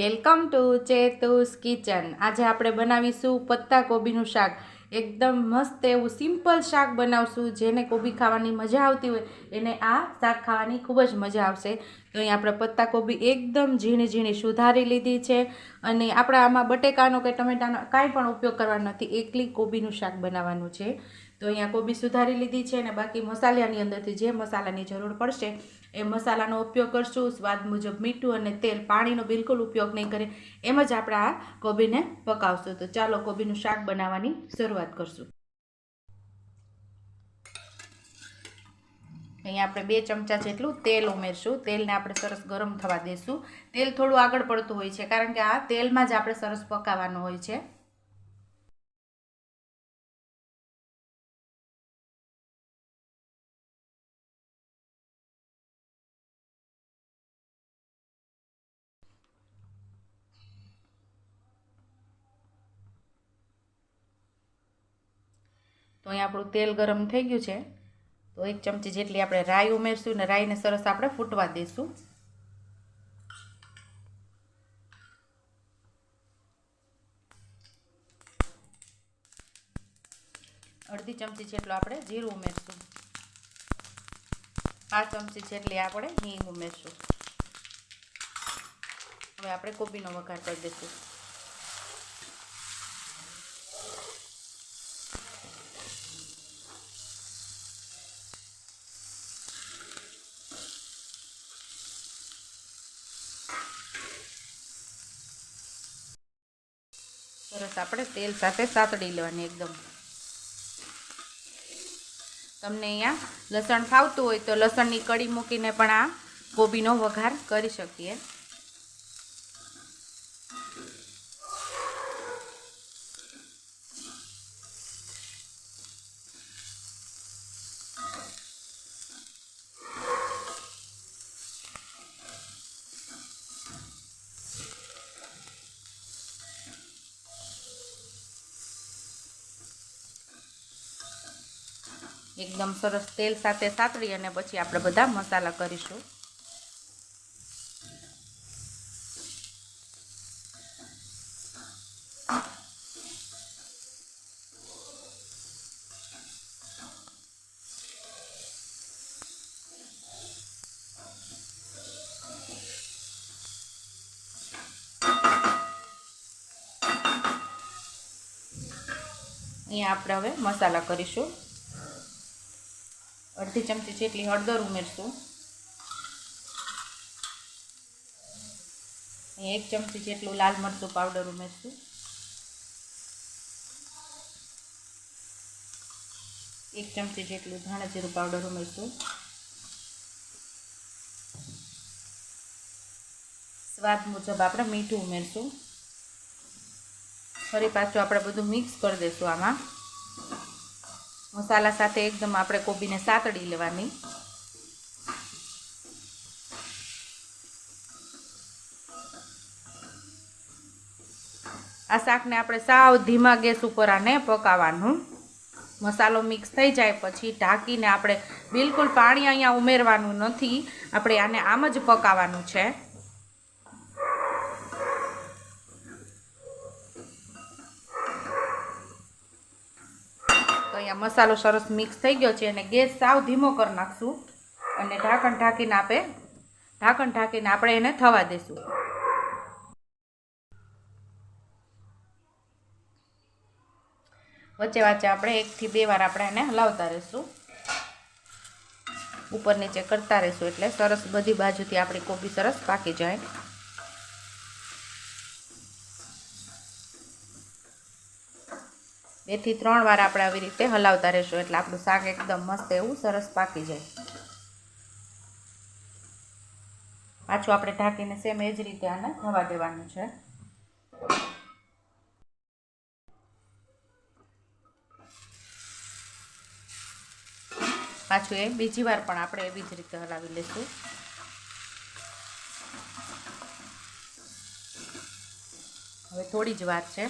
Welcome to ચેતુસ kitchen. આજે આપણે બનાવીશું પત્તા કોબીનું શાક. એકદમ મસ્ત એવું સિમ્પલ શાક બનાવશું, જેને કોબી ખાવાની મજા આવતી હોય, એને આ શાક ખાવાની ખૂબ જ મજા આવશે. તો અહીં આપણે પત્તા કોબી એકદમ ઝીણી ઝીણી સુધારી લીધી છે અને આપણે આમાં બટેકાનો કે ટમેટાનો કાંઈ પણ ઉપયોગ કરવાનો નથી, એકલી કોબીનું શાક બનાવવાનું છે. તો અહીંયા કોબી સુધારી લીધી છે અને બાકી મસાલાની અંદરથી જે મસાલાની જરૂર પડશે એ મસાલાનો ઉપયોગ કરશું, સ્વાદ મુજબ મીઠું અને તેલ, પાણીનો બિલકુલ ઉપયોગ નહીં કરીએ એમ જ આપણે આ કોબીને પકાવશું. તો ચાલો કોબીનું શાક બનાવવાની શરૂઆત કરશું. અહીંયા આપણે બે ચમચા જેટલું તેલ ઉમેરશું. તેલને આપણે સરસ ગરમ થવા દઈશું તેલ થોડું આગળ પડતું હોય છે, કારણ કે આ તેલમાં જ આપણે સરસ પકાવવાનું હોય છે. અહીં આપણું તેલ ગરમ થઈ ગયું છે. તો એક ચમચી જેટલી આપણે રાઈ ઉમેરશું ને રાઈને સરસ આપણે ફૂટવા દઈશું અડધી ચમચી જેટલું આપણે જીરું ઉમેરશું. પાંચ ચમચી જેટલી આપણે હિંગ ઉમેરશું. હવે આપણે કોબીનો વઘાર કરી દઈશું. સરસ, આપણે તેલ સાથે સાતડી લેવાની એકદમ. તમને અહીંયા લસણ ફાવતું હોય તો લસણની કડી મૂકીને પણ આ કોબીનો વઘાર કરી શકીએ. એકદમ સરસ તેલ સાથે સાતળી અને પછી આપણે બધા મસાલા કરીશું. અહીંયા આપણે હવે મસાલા કરીશું. અડધી ચમચી જેટલી હળદર ઉમેરશું. એક ચમચી જેટલું લાલ મરચું પાવડર ઉમેરશું. એક ચમચી જેટલું ધાણા જીરું પાવડર ઉમેરશું. સ્વાદ મુજબ આપણે મીઠું ઉમેરશું. ફરી પાછું આપણે બધું મિક્સ કરી દઈશું આમાં. મસાલા સાથે એકદમ આપણે કોબીને સાતડી લેવાની. આ શાકને આપણે સાવ ધીમા ગેસ ઉપર આને પકાવવાનું મસાલો મિક્સ થઈ જાય પછી ઢાંકીને આપણે બિલકુલ પાણી અહીંયા ઉમેરવાનું નથી. આપણે આને આમ જ પકાવવાનું છે. અહીંયા મસાલો સરસ મિક્સ થઈ ગયો છે અને ગેસ સાવ ધીમો કરી નાખશું. અને ઢાંકણ ઢાંકીને આપણે ઢાંકણ ઢાંકીને આપણે એને થવા દઈશું વચ્ચે વચ્ચે આપણે એકથી બે વાર આપણે એને હલાવતા રહીશું. ઉપર નીચે કરતા રહીશું એટલે સરસ બધી બાજુથી આપણી કોબી સરસ પાકી જાય. બેથી ત્રણ વાર આપણે આવી રીતે હલાવતા રહેશું. એટલે આપણું શાક એકદમ મસ્ત એવું સરસ પાકી જાય. પાછું આપણે ઢાંકીને સેમ એ જ રીતે આને થવા દેવાનું છે. પાછું એ બીજી વાર પણ આપણે એવી જ રીતે હલાવી લઈશું હવે થોડી જ વાર છે.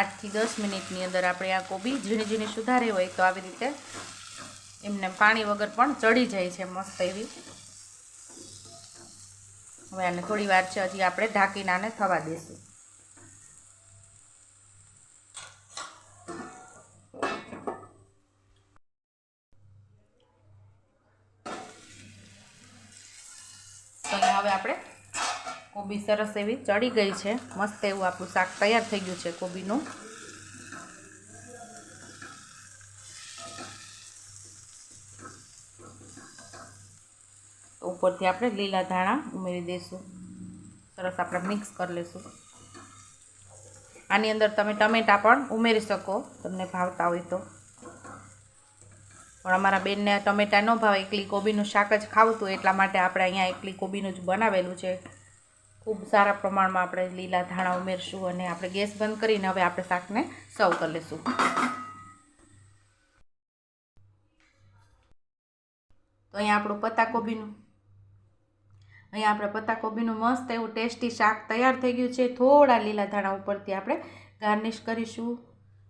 આઠથી દસ મિનિટની અંદર આપણે આ કોબી ઝીણી ઝીણી સુધારી હોય તો આવી રીતે એમને પાણી વગર પણ ચડી જાય છે મસ્ત એવી. હવે આને થોડી વાર છે, હજી આપણે ઢાંકીને આને થવા દેશું. તો હવે આપણે કોબી સરસ એવી ચડી ગઈ છે. મસ્ત એવું આપણું શાક તૈયાર થઈ ગયું છે કોબીનું. ઉપરથી આપણે લીલા ધાણા ઉમેરી દઈશું. સરસ આપણે મિક્સ કરી લઈશું આની અંદર તમે ટમેટાં પણ ઉમેરી શકો, તમને ભાવતા હોય તો. પણ અમારા બેનને ટમેટાં ન ભાવે, એકલી કોબીનું શાક જ ખાવતું એટલા માટે આપણે અહીંયા એકલી કોબીનું જ બનાવેલું છે. ખૂબ સારા પ્રમાણમાં આપણે લીલા ધાણા ઉમેરશું અને આપણે ગેસ બંધ કરીને હવે આપણે શાકને સર્વ કરી લઈશું તો અહીંયા આપણું પત્તાકોબીનું. અહીંયા આપણે પત્તાકોબીનું મસ્ત એવું ટેસ્ટી શાક તૈયાર થઈ ગયું છે. થોડા લીલા ધાણા ઉપરથી આપણે ગાર્નિશ કરીશું.